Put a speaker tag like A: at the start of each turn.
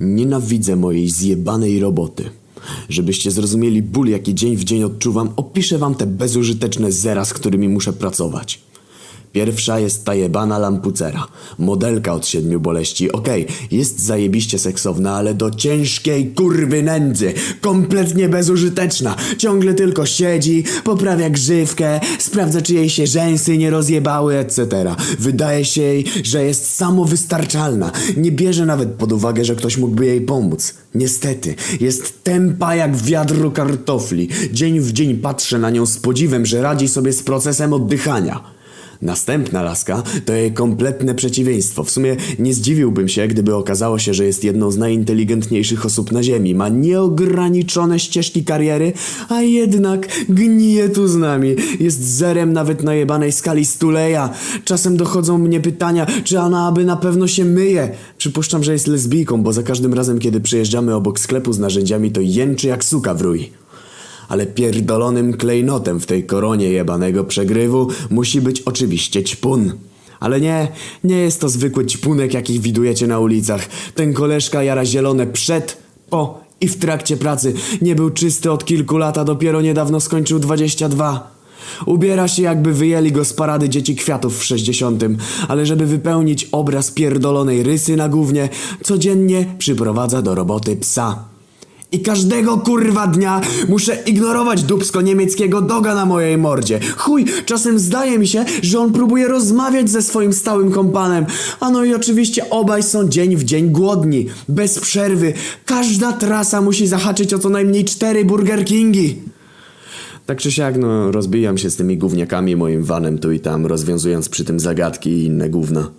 A: Nienawidzę mojej zjebanej roboty. Żebyście zrozumieli ból, jaki dzień w dzień odczuwam, opiszę wam te bezużyteczne zera, z którymi muszę pracować. Pierwsza jest ta jebana lampucera. Modelka od siedmiu boleści. Okej, jest zajebiście seksowna, ale do ciężkiej kurwy nędzy. Kompletnie bezużyteczna. Ciągle tylko siedzi, poprawia grzywkę, sprawdza czy jej się rzęsy nie rozjebały, etc. Wydaje się jej, że jest samowystarczalna. Nie bierze nawet pod uwagę, że ktoś mógłby jej pomóc. Niestety, jest tempa jak wiadro kartofli. Dzień w dzień patrzę na nią z podziwem, że radzi sobie z procesem oddychania. Następna laska to jej kompletne przeciwieństwo. W sumie nie zdziwiłbym się, gdyby okazało się, że jest jedną z najinteligentniejszych osób na Ziemi. Ma nieograniczone ścieżki kariery, a jednak gnije tu z nami. Jest zerem nawet na jebanej skali stuleja. Czasem dochodzą mnie pytania, czy ona aby na pewno się myje. Przypuszczam, że jest lesbijką, bo za każdym razem, kiedy przyjeżdżamy obok sklepu z narzędziami, to jęczy jak suka w rój ale pierdolonym klejnotem w tej koronie jebanego przegrywu musi być oczywiście ćpun. Ale nie, nie jest to zwykły ćpunek, jakich widujecie na ulicach. Ten koleżka jara zielone przed, po i w trakcie pracy. Nie był czysty od kilku lat, a dopiero niedawno skończył 22. Ubiera się jakby wyjęli go z parady dzieci kwiatów w 60, ale żeby wypełnić obraz pierdolonej rysy na gównie, codziennie przyprowadza do roboty psa. I każdego kurwa dnia muszę ignorować dubsko niemieckiego doga na mojej mordzie. Chuj, czasem zdaje mi się, że on próbuje rozmawiać ze swoim stałym kompanem. A no i oczywiście obaj są dzień w dzień głodni, bez przerwy. Każda trasa musi zahaczyć o co najmniej cztery Burger Kingi. Tak czy siak, no, rozbijam się z tymi gówniakami moim vanem tu i tam, rozwiązując przy tym zagadki i inne gówna.